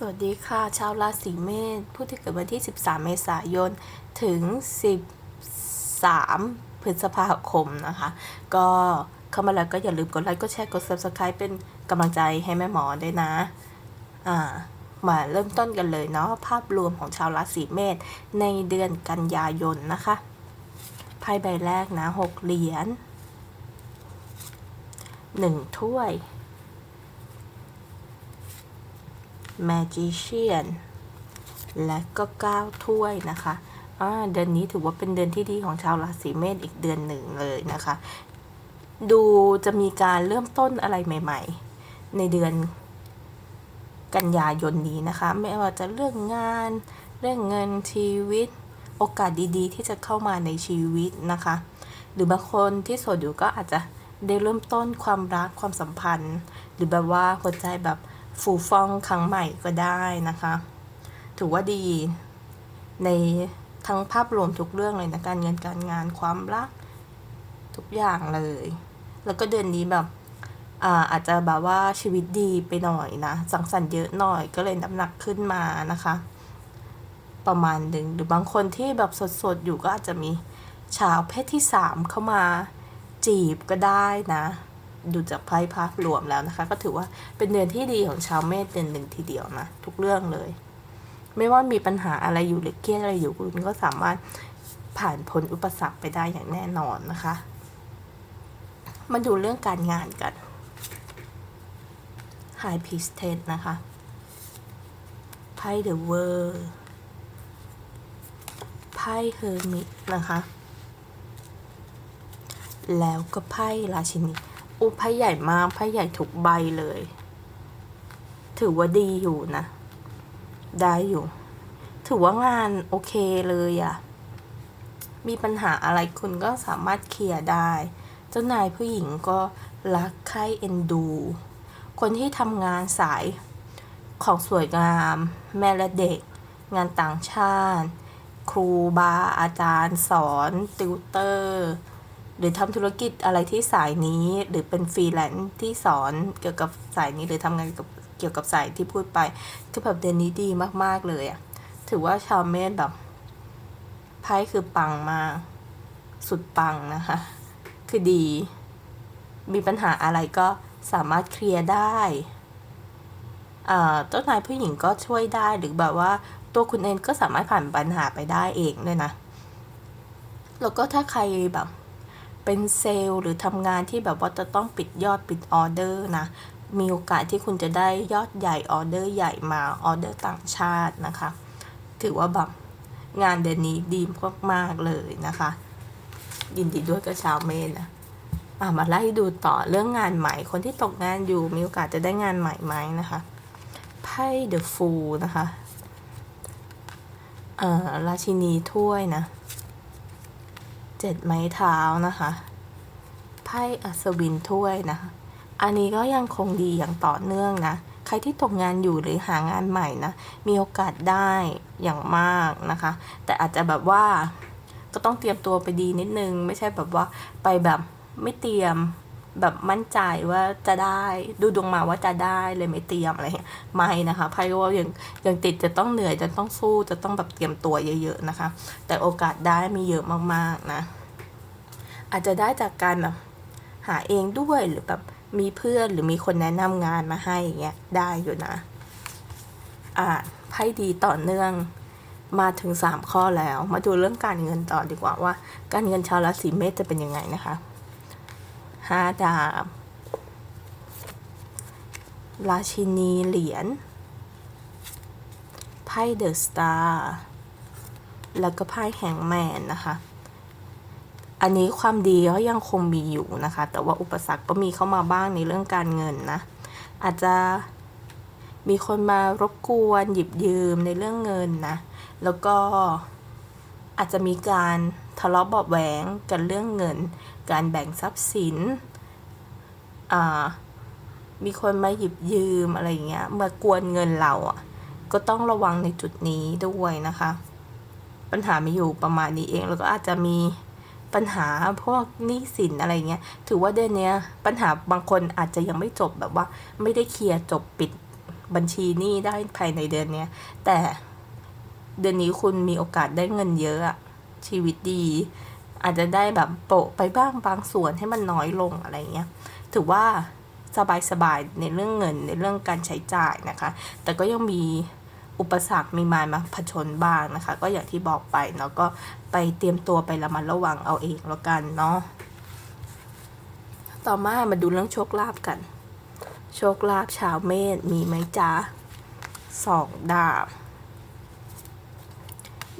สวัสดีค่ะ ชาวราศีเมษผู้ที่เกิดวันที่ 13 เมษายน ถึง 13 พฤษภาคมนะคะ ก็เข้ามาแล้วก็อย่าลืมกดไลค์ กดแชร์ กด subscribe เป็นกำลังใจให้แม่หมอด้วยนะ อ่า มาเริ่มต้นกันเลยเนาะ ภาพรวมของชาวราศีเมษในเดือนกันยายนนะคะ ไพ่ใบแรกนะ 6 เหรียญ 1 ถ้วย Magician และก็ 9 ถ้วยนะคะอ่าเดือนนี้ถือว่าเป็นเดือนที่ดีของชาวราศีเมษอีกเดือนหนึ่งเลยนะคะ ดูจะมีการเริ่มต้นอะไรใหม่ ๆ ในเดือนกันยายนนี้นะคะ ไม่ว่าจะเรื่องงาน เรื่องเงินชีวิต โอกาสดีๆ ที่จะเข้ามาในชีวิตนะคะ หรือบางคนที่โสดอยู่ก็อาจจะได้เริ่มต้นความรักความสัมพันธ์ หรือแบบว่าหัวใจแบบ ฟูฟ่องครั้งใหม่ก็ได้นะคะ ถือว่าดีในทั้งภาพรวมทุกเรื่องเลยนะการเงินการงานความรักทุกอย่างเลย แล้วก็เดือนนี้แบบอาอาจจะแบบว่าชีวิตดีไปหน่อยนะ สังสรรค์เยอะหน่อยก็เลยน้ำหนักขึ้นมานะคะ ประมาณหนึ่งหรือบางคนที่แบบสดๆอยู่ก็อาจจะมีชาวเพศที่สามเข้ามาจีบก็ได้นะ ดูจากไพ่ภาพรวมแล้วนะคะ ก็ถือว่าเป็นเดือนที่ดีของชาวเมษเดือนหนึ่งทีเดียวนะทุกเรื่องเลย ไม่ว่ามีปัญหาอะไรอยู่หรือเครียดอะไรอยู่คุณก็สามารถผ่านพ้นอุปสรรคไปได้อย่างแน่นอนนะคะ มาดูเรื่องการงานกัน High p r i e s t e s นะคะไพ่ The World ไพ่ Hermit นะคะ แล้วก็ไพ่ราชินี อุไพ่ใหญ่มากไพ่ใหญ่ทุกใบเลย ถือว่าดีอยู่นะ ได้อยู่ ถือว่างานโอเคเลยอะมีปัญหาอะไรคุณก็สามารถเคลียร์ได้ เจ้านายผู้หญิงก็รักใคร่เอ็นดู คนที่ทำงานสายของสวยงาม แม่และเด็ก งานต่างชาติ ครูบาอาจารย์สอน ติวเตอร์ หรือทำธุรกิจอะไรที่สายนี้ หรือเป็นฟรีแลนซ์ที่สอนเกี่ยวกับสายนี้หรือทำงานกับเกี่ยวกับสายที่พูดไปคือแบบเดือนนี้ดีมากๆเลยอะถือว่าชาวเมษแบบไพ่คือปังมากสุดปังนะคะ คือดี มีปัญหาอะไรก็สามารถเคลียร์ได้อ่าเจ้านายผู้หญิงก็ช่วยได้หรือแบบว่าตัวคุณเองก็สามารถผ่านปัญหาไปได้เองด้วยนะ แล้วก็ถ้าใครแบบ เป็นเซลล์หรือทำงานที่แบบว่าจะต้องปิดยอดปิดออเดอร์นะ มีโอกาสที่คุณจะได้ยอดใหญ่ออเดอร์ใหญ่มาออเดอร์ต่างชาตินะคะ ถือว่าแบบงานเดือนนี้ดีมากๆเลยนะคะ ยินดีด้วยกับชาวเมษนะอะมาไล่ดูต่อเรื่องงานใหม่ คนที่ตกงานอยู่มีโอกาสจะได้งานใหม่ไหมนะคะไพ่เดอะฟูลนะคะเอ่อราชินีถ้วยนะ เจ็ดไม้เท้านะคะไพ่อัศวินถ้วยนะคะอันนี้ก็ยังคงดีอย่างต่อเนื่องนะ ใครที่ตกงานอยู่หรือหางานใหม่นะ มีโอกาสได้อย่างมากนะคะ แต่อาจจะแบบว่าก็ต้องเตรียมตัวไปดีนิดนึง ไม่ใช่แบบว่าไปแบบไม่เตรียม แบบมั่นใจว่าจะได้ดูดวงมาว่าจะได้เลยไม่เตรียมอะไรไม่นะคะไพ่ว่ายังยังติดจะต้องเหนื่อยจะต้องสู้จะต้องแบบเตรียมตัวเยอะ ๆนะคะ แต่โอกาสได้มีเยอะมากๆนะ อาจจะได้จากการแบบหาเองด้วยหรือแบบมีเพื่อนหรือมีคนแนะนำงานมาให้อย่างเงี้ยได้อยู่นะอ่าไพ่ดีต่อเนื่องมาถึงสามข้อแล้ว มาดูเรื่องการเงินต่อดีกว่าว่า การเงินชาวราศีเมษจะเป็นยังไงนะคะ ห้าดาบ ราชินีเหรียญ ไพ่เดอะสตาร์ แล้วก็ไพ่แฮงแมนนะคะ อันนี้ความดีก็ยังคงมีอยู่นะคะ แต่ว่าอุปสรรคก็มีเข้ามาบ้างในเรื่องการเงินนะ อาจจะมีคนมารบกวนหยิบยืมในเรื่องเงินนะ แล้วก็อาจจะมีการ ทะเลาะเบาแหวงกันเรื่องเงิน การแบ่งทรัพย์สิน มีคนมาหยิบยืมอะไรอย่างเงี้ยมากวนเงินเราอะ ก็ต้องระวังในจุดนี้ด้วยนะคะ ปัญหามีอยู่ประมาณนี้เอง แล้วก็อาจจะมีปัญหาพวกหนี้สินอะไรเงี้ย ถือว่าเดือนนี้ปัญหาบางคนอาจจะยังไม่จบแบบว่า ไม่ได้เคลียร์จบปิดบัญชีหนี้ได้ภายในเดือนนี้แต่เดือนนี้คุณมีโอกาสได้เงินเยอะอะ ชีวิตดี อาจจะได้แบบโปะไปบ้างบางส่วนให้มันน้อยลงอะไรเงี้ยถือว่าสบายๆในเรื่องเงินในเรื่องการใช้จ่ายนะคะ แต่ก็ยังมีอุปสรรคมีมายมาผชนบ้างนะคะ ก็อย่างที่บอกไปเนาะก็ไปเตรียมตัวไประมัดระวังเอาเองแล้วกันเนาะต่อมามาดูเรื่องโชคลาภกัน โชคลาภชาวเมษมีไหมจ๊ะสองดาบ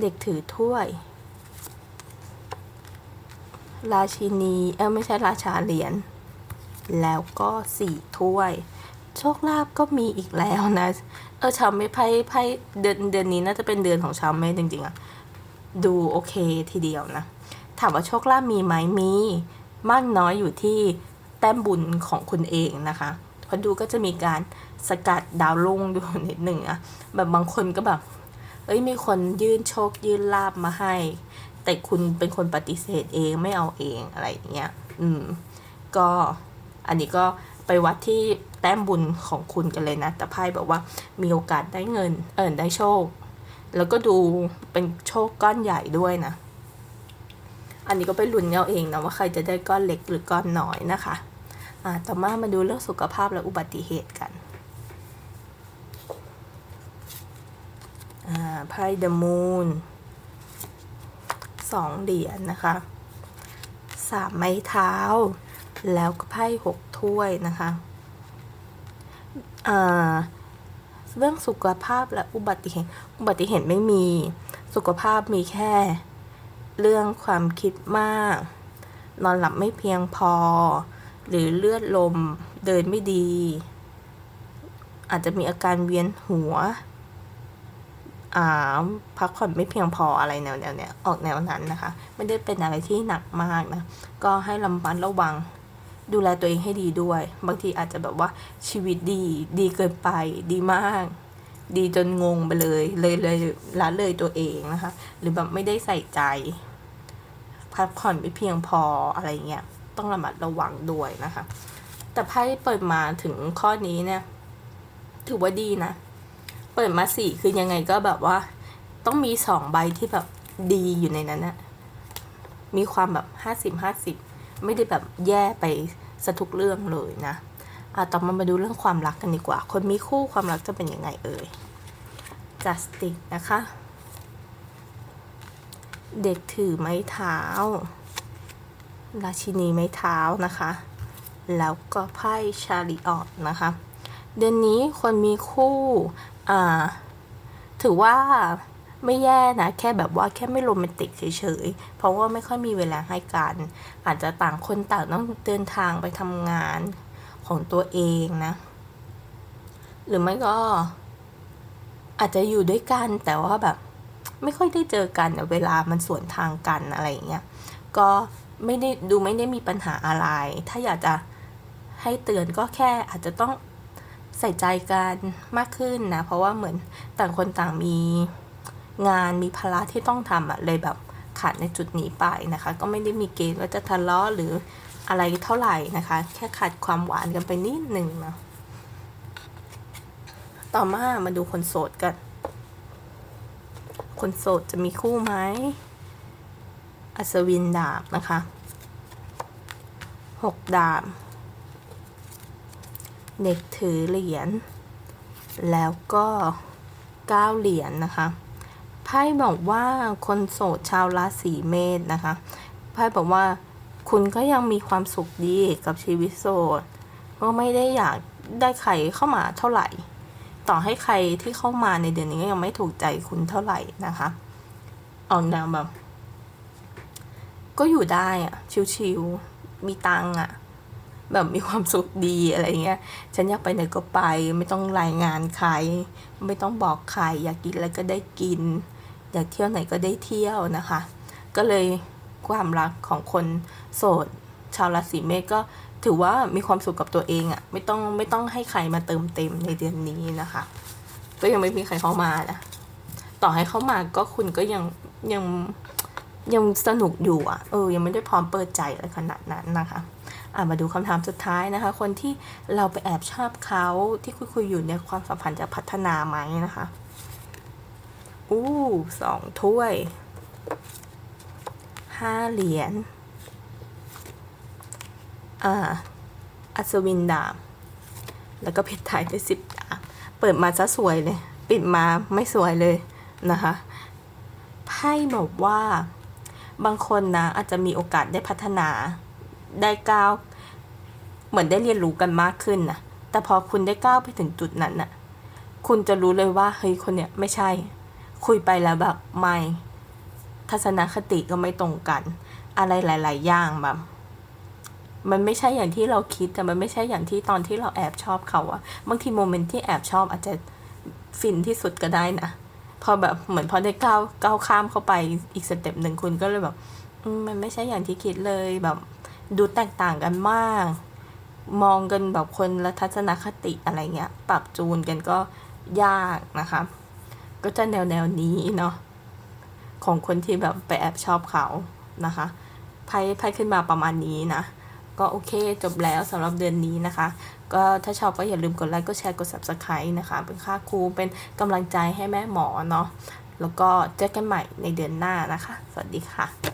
เด็กถือถ้วย ราชินีเออไม่ใช่ราชาเหรียญแล้วก็สี่ถ้วย โชคลาภก็มีอีกแล้วนะ เออชาวเมษไพ่ไพ่เดือนเดือนนี้น่าจะเป็นเดือนของชาวเมษจริงๆอะดูโอเคทีเดียวนะ ถามว่าโชคลาภมีไหมมี มากน้อยอยู่ที่แต้มบุญของคุณเองนะคะพราะดูก็จะมีการสกัดดาวลุ่งอยู่นิดหนึ่งอะแบบบางคนก็แบบเอ้ยมีคนยื่นโชคยื่นลาบมาให้ แต่คุณเป็นคนปฏิเสธเองไม่เอาเองอะไรเงี้ย อืม ก็อันนี้ก็ไปวัดที่แต้มบุญของคุณกันเลยนะ แต่ไพ่บอกว่ามีโอกาสได้เงิน เออได้โชค แล้วก็ดูเป็นโชคก้อนใหญ่ด้วยนะ อันนี้ก็ไปลุ้นเอาเองนะว่าใครจะได้ก้อนเล็กหรือก้อนน้อยนะคะ อ่า ต่อมามาดูเรื่องสุขภาพและอุบัติเหตุกัน อ่า ไพ่เดอะมูน สองเหรียญนะคะสามไม้เท้า แล้วก็ไพ่หกถ้วยนะคะเรื่องสุขภาพและอุบัติเหตุ อุบัติเหตุไม่มี สุขภาพมีแค่ เรื่องความคิดมาก นอนหลับไม่เพียงพอ หรือเลือดลมเดินไม่ดี อาจจะมีอาการเวียนหัว พักผ่อนไม่เพียงพออะไรแนวแนวเนี้ยออกแนวนั้นนะคะ ไม่ได้เป็นอะไรที่หนักมากนะ ก็ให้ระมัดระวังดูแลตัวเองให้ดีด้วย บางทีอาจจะแบบว่าชีวิตดีดีเกินไปดีมาก ดีจนงงไปเลย เลยเลยละเลยตัวเองนะคะ หรือแบบไม่ได้ใส่ใจ พักผ่อนไม่เพียงพออะไรเงี้ยต้องระมัดระวังด้วยนะคะ แต่ไพ่เปิดมาถึงข้อนี้เนี่ย ถือว่าดีนะ เปิดมาสี่คือยังไงก็แบบว่า ต้องมีสองใบที่แบบดีอยู่ในนั้นนะมีความแบบห้าสิบห้าสิบไม่ได้แบบแย่ไปสะทุกเรื่องเลยนะอะต่อมามาดูเรื่องความรักกันดีกว่า คนมีคู่ความรักจะเป็นยังไงเอ่ย justice นะคะ เด็กถือไม้เท้า ราชินีไม้เท้านะคะ แล้วก็ไพ่ชาริออตนะคะ เดือนนี้คนมีคู่ อ่าถือว่าไม่แย่นะแค่แบบว่าแค่ไม่โรแมนติกเฉยๆ เพราะว่าไม่ค่อยมีเวลาให้กัน อาจจะต่างคนต่างต้องเดินทางไปทำงานของตัวเองนะ หรือไม่ก็ อาจจะอยู่ด้วยกันแต่ว่าแบบ ไม่ค่อยได้เจอกันเวลามันสวนทางกันอะไรอย่างเงี้ยก็ไม่ได้ดูไม่ได้มีปัญหาอะไร ถ้าอยากจะให้เตือนก็แค่อาจจะต้อง ใส่ใจกันมากขึ้นนะ เพราะว่าเหมือนต่างคนต่างมีงานมีภาระที่ต้องทำอะเลยแบบขาดในจุดนี้ไปนะคะ ก็ไม่ได้มีเกณฑ์ว่าจะทะเลาะหรืออะไรเท่าไหร่นะคะ แค่ขาดความหวานกันไปนิดหนึ่งนะต่อมามาดูคนโสดกัน คนโสดจะมีคู่ไหมอัศวินดาบนะคะหกดาบ เด็กถือเหรียญแล้วก็เก้าเหรียญนะคะไพ่บอกว่าคนโสดชาวราศีเมษนะคะไพ่บอกว่าคุณก็ยังมีความสุขดีกับชีวิตโสดก็ไม่ได้อยากได้ใครเข้ามาเท่าไหร่ ต่อให้ใครที่เข้ามาในเดือนนี้ก็ยังไม่ถูกใจคุณเท่าไหร่นะคะออกแนวแบบ ก็อยู่ได้อะชิวๆมีตังค์อะ แบบมีความสุขดีอะไรเงี้ย ฉันอยากไปไหนก็ไป ไม่ต้องรายงานใคร ไม่ต้องบอกใคร อยากกินอะไรก็ได้กิน อยากเที่ยวไหนก็ได้เที่ยวนะคะ ก็เลยความรักของคนโสด ชาวราศีเมษก็ถือว่ามีความสุขกับตัวเองอะไม่ต้องไม่ต้องให้ใครมาเติมเต็มในเดือนนี้นะคะ ก็ยังไม่มีใครเข้ามานะต่อให้เข้ามาก็คุณก็ยังยังยังสนุกอยู่อะเออยังไม่ได้พร้อมเปิดใจอะไรขนาดนั้นนะคะ มาดูคำถามสุดท้ายนะคะ คนที่เราไปแอบชอบเขาที่คุยคุยอยู่เนี่ยความสัมพันธ์จะพัฒนาไหมนะคะ อู้สองถ้วยห้าเหรียญอ่าอัศวินดาบแล้วก็เพชรไทยด้สิบดาบเปิดมาซะสวยเลย ปิดมาไม่สวยเลยนะคะไพ่บอกว่าบางคนนะอาจจะมีโอกาสได้พัฒนา ได้ก้าวเหมือนได้เรียนรู้กันมากขึ้นนะแต่พอคุณได้ก้าวไปถึงจุดนั้นน่ะ คุณจะรู้เลยว่าเฮ้ยคนเนี้ยไม่ใช่ คุยไปแล้วแบบไม่ ทัศนคติก็ไม่ตรงกัน อะไรหลาย ๆ อย่างแบบมันไม่ใช่อย่างที่เราคิดแต่มันไม่ใช่อย่างที่ตอนที่เราแอบชอบเขาอะบางทีโมเมนต์ที่แอบชอบอาจจะฟินที่สุดก็ได้นะพอแบบเหมือนพอได้ก้าวก้าวข้ามเข้าไปอีกสเต็ปหนึ่งคุณก็เลยแบบมันไม่ใช่อย่างที่คิดเลยแบบ ดูแตกต่างกันมาก มองกันแบบคนละทัศนคติอะไรเงี้ย ปรับจูนกันก็ยากนะคะ ก็จะแนวแนวนี้เนาะของคนที่แบบไปแอบชอบเขานะคะไพ่ไพ่ขึ้นมาประมาณนี้นะ ก็โอเคจบแล้วสำหรับเดือนนี้นะคะ ก็ถ้าชอบก็อย่าลืมกดไลค์กดแชร์กด subscribe นะคะ เป็นค่าครูเป็นกำลังใจให้แม่หมอเนาะแล้วก็เจอกันใหม่ในเดือนหน้านะคะ สวัสดีค่ะ